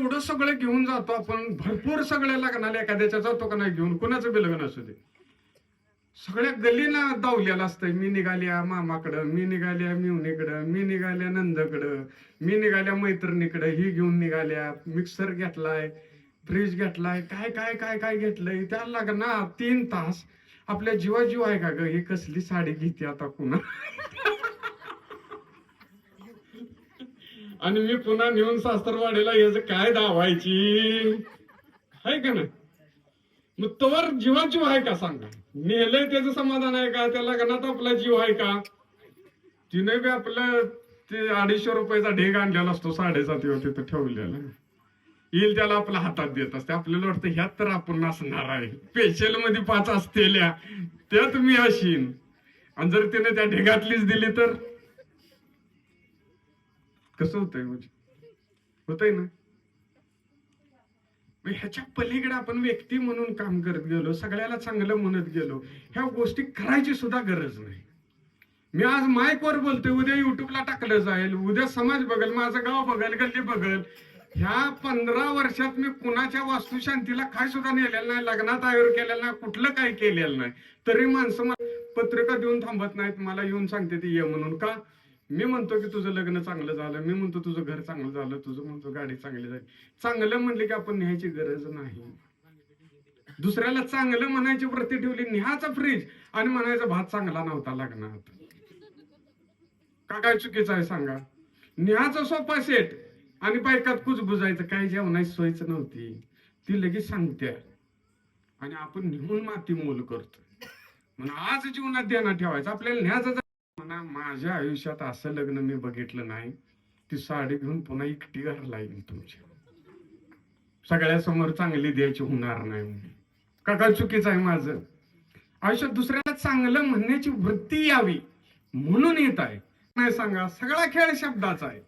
एवढं सगळं घेऊन जातो आपण. भरपूर सगळ्या लग्नाला एखाद्याच्या जातो का नाही घेऊन? कुणाचं बी लग्न असू दे. सगळ्या गल्लीना दावलेलं असतंय. मी निघाल्या मामाकडं मी निघाल्या मिवणीकडं मी निघाल्या नंदकडं मी निघाल्या मैत्रिणीकडं. ही घेऊन निघाल्या. मिक्सर घेतलाय फ्रीज घेतलाय. काय काय काय काय घेतलंय? त्या लग्नात तीन तास आपल्या जीवा जीव आहे का ग? ही कसली साडी घेते आता कुणा? आणि मी पुन्हा नेऊन सासरवाडीला याच काय दावायची? आहे का नाही? मग तोवर जीवाजीव आहे का सांगा? नेलंय त्याचं समाधान आहे का? त्या लग्नात आपला जीव आहे का? तिने बी आपलं ते अडीचशे रुपयाचा ढेग आणलेला असतो साडेसातीवर तिथं ठेवलेला. येईल त्याला आपल्या हातात देत असते. आपल्याला वाटतं ह्यात तर आपण नसणार आहे. पेशलमध्ये पाच असतेल्या. त्यात मी अशीन. आणि जर तिने त्या ढेगातलीच दिली तर? कसं होतंय म्हणजे? होतंय ना? ह्याच्या पलीकडे आपण व्यक्ती म्हणून काम करत गेलो सगळ्याला चांगलं म्हणत गेलो ह्या गोष्टी करायची सुद्धा गरज नाही. मी आज माईकवर बोलतोय उद्या युट्यूबला टाकलं जाईल उद्या समाज बघल माझं गाव बघल गल्ली बघल. ह्या पंधरा वर्षात मी कुणाच्या वास्तुशांतीला काय सुद्धा नेलेलं नाही लग्नात आयोग केलेलं नाही कुठलं काय केलेलं नाही. तरी माणसं मला पत्रिका देऊन थांबत नाहीत मला येऊन सांगते ती ये म्हणून. का? मी म्हणतो की तुझं लग्न चांगलं झालं मी म्हणतो तुझं घर चांगलं झालं तुझं म्हणतो गाडी चांगली झाली. चांगलं म्हणले की आपण न्यायची गरज नाही. दुसऱ्याला चांगलं म्हणायची वृत्ती ठेवली न्याचा फ्रीज आणि म्हणायचा भात चांगला नव्हता लग्नात का काय चुकीचं आहे सांगा? न्याचा सोफा सेट आणि बायकात कुच बुजायचं काय जेवणाची सोयच नव्हती. ती लगेच सांगते आणि आपण निहून माती मोल करतो म्हणून आज जीवनात ध्यानात ठेवायचं. आपल्याला न्यायचा म्हणा माझ्या आयुष्यात असं लग्न मी बघितलं नाही. ती साडी घेऊन पुन्हा एकटी घरला येईल तुमच्या सगळ्यासमोर चांगली द्यायची होणार नाही म्हणून. चुकीचं आहे माझं? आयुष्यात दुसऱ्याला चांगलं म्हणण्याची वृत्ती यावी म्हणून येत आहे. नाही सांगा सगळा खेळ शब्दाचा आहे.